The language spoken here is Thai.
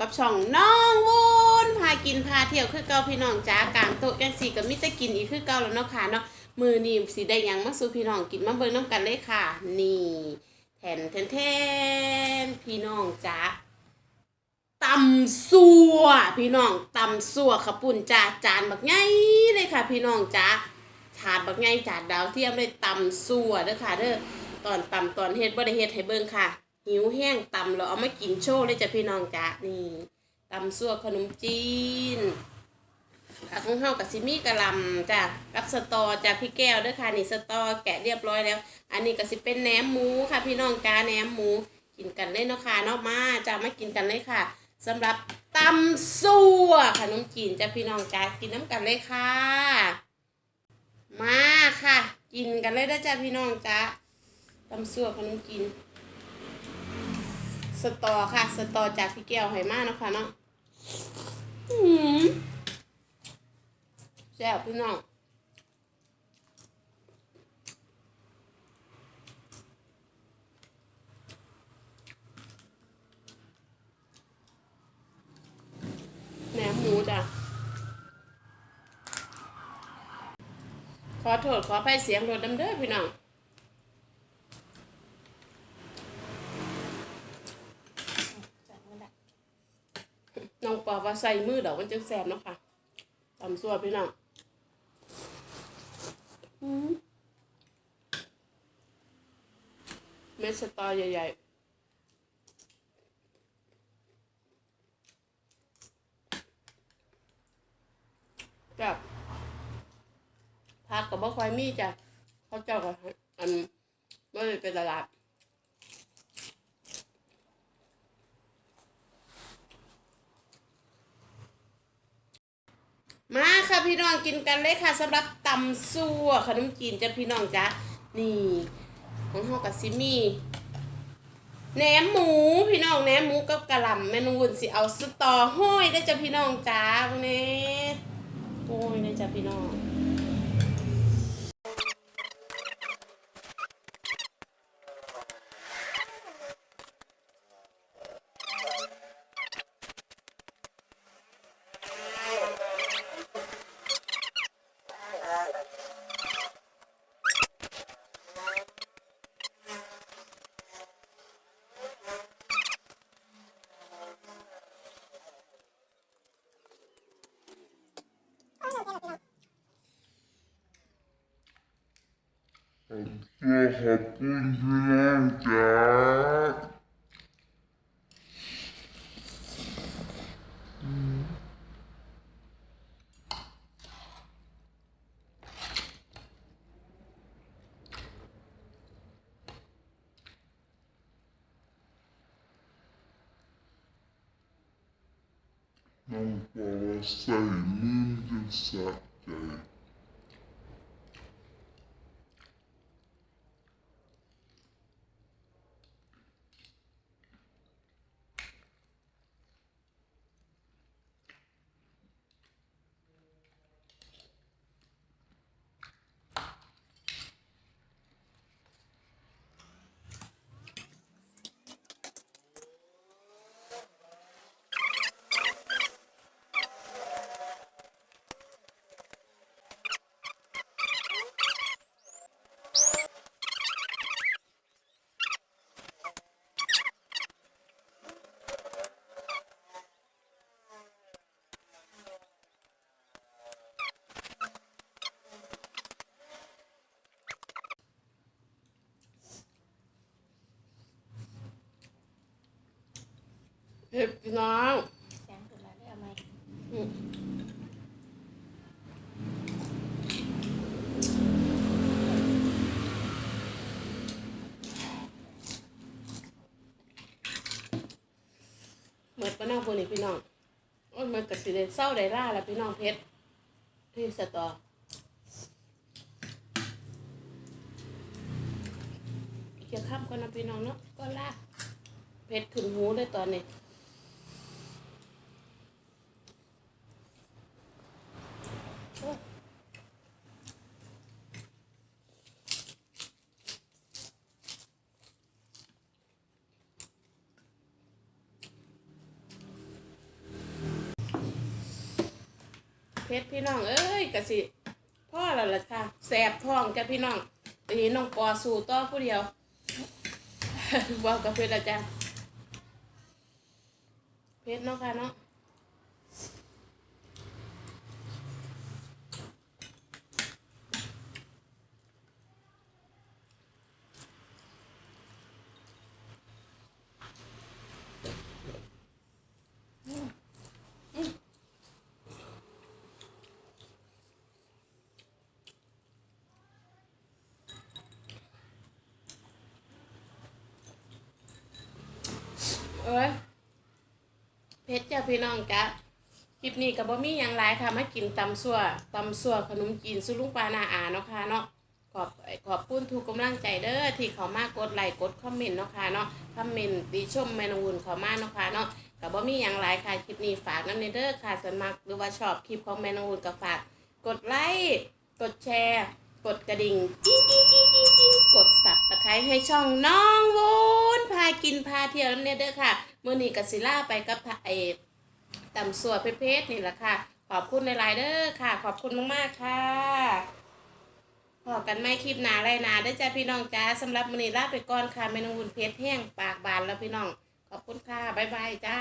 กับช่องน้องวุ้นพากินพาเที่ยวคือเก่าพี่น้องจ้ากลางโต๊ะกันสีกับมิตรกินอีกคือเก่าแล้วเนาะค่ะเนาะมือนี่สีได้ยังมาสู่พี่น้องกินมาเบิ่งน้ำกันเลยค่ะ นี่แทนแทนแทนพี่น้องจ้าตำซัวพี่น้องตำซัวขาวปุ่นจ้าจานบักใหญ่เลยค่ะ พี่น้องจ้าถาดบักใหญ่จานดาวเทียมเลยตำซัวเด้อค่ะเด้อตอนตำตอนเฮ็ดบ่ได้เฮ็ดให้เบิ่งค่ะ หิวแห้งตำแล้วเอามากินโชว์เลยจ้ะพี่น้องจ้ะนี่ตำซั่วขนมจีนผักของเฮากับซิมี่กะลำจ้ะกับสตอจ้ะพี่แก้วด้วยค่ะนี่สตอแกะเรียบร้อยแล้ว อันนี้ก็สิเป็นแหนมหมูค่ะพี่น้องจ้าแหนมหมูกินกันเลยเนาะค่ะเนาะมาจ้ะมากินกันเลยค่ะสำหรับตำซั่วขนมจีนจ้ะพี่น้องจ้ากินน้ำกันเลยค่ะ มาค่ะ กินกันเลยได้อจ้ะพี่น้องจ้าตำซั่วขนมจีน สตอค่ะ สตอจากพี่แก้วไหมากนาะคะเนาะอืมแซ่บพี่น้องแหนมหมูจ้ะขอโทษขอไปเสียงรถดำเด้อพี่น้อง น้องปอว่าใส่มือดอกมันจะแสบเนาะค่ะตำซัวพี่น้องอืมเม็ดสตอใหญ่ๆกับผักกับบ่ค่อยมีจ้ะเขาเจ้าก็อันไม่ได้ไปตลาด มาค่ะพี่น้องกินกันเลยค่ะสำหรับตำซั่วขนมจีนจ้ะพี่น้องจ้ะนี่ของเฮากับซิมี่แหนมหมูพี่น้องแหนมหมูกับกะหล่ำแม่นุ่นสิเอาสตอห้อยได้จ้ะพี่น้องจ้าพวกนี้โอ้ยได้จ้ะพี่น้อง คุณพี่น้องจ๋า น้องบอกว่าใส่มือจะสะใจ เฮ็ดพี่น้องแสงสุดแล้วได้เอาไหมอืมเหมือนปะน้องพวกนี้พี่น้องโอ้ยมันกระสิได้เศร้าได้ร่าแล้วพี่น้องเพชรที่สตอเกี่ยวข้ามกันนะพี่น้องเนาะก็ล่าเพชรขึ้นหูเลยตอนนี้โอ้ พชรพี่น้องเอ้ยกะสิพ่อแล้วล่ะค่ะแสบท้องจ้ะพี่น้องตีน้องปอสู่ต่อผู้เดียวว่ากับเพชรละจ้ะเพชรเนาะค่ะเนาะ เอ้ยเพชรจ้ะพี่น้องจ้ะคลิปนี้กับบ่มีอย่างไรค่ะมากินตำซั่วตำซั่วขนมจีนสุลุงปานาอาเนาะค่ะเนาะขอบขอบคุณทุกกำลังใจเด้อที่เขามากดไลค์กดคอมเมนต์เนาะค่ะเนาะคอมเมนต์ดีชมแมนวุ่นเขามาเนาะค่ะเนาะกับบ่มีอย่างไรค่ะคลิปนี้ฝากน้ำในเด้อค่ะสมัครหรือว่าชอบคลิปของแมนวุ่นก็ฝากกดไลค์กดแชร์ กดกระดิ่งจิ้งจิ้งจิ้งจิ้งจิ้งกดสับตะไคร้ให้ช่องน้องวูนพากินพาเที่ยวเนี่ยเด้อค่ะมือนี้กสิล่าไปกับพะเอตำสัวเพชรนี่แหละค่ะ ขอบคุณในไลน์เด้อค่ะ ขอบคุณมากๆค่ะพอกันไม่คลิปหนาไรนาเด้จ้าพี่น้องจ้าสำหรับมือนี้ลาไปก่อนค่ะเมนูวุ้นเพชรแห้งปากบานแล้วพี่น้อง ขอบคุณค่ะบ๊ายบายจ้า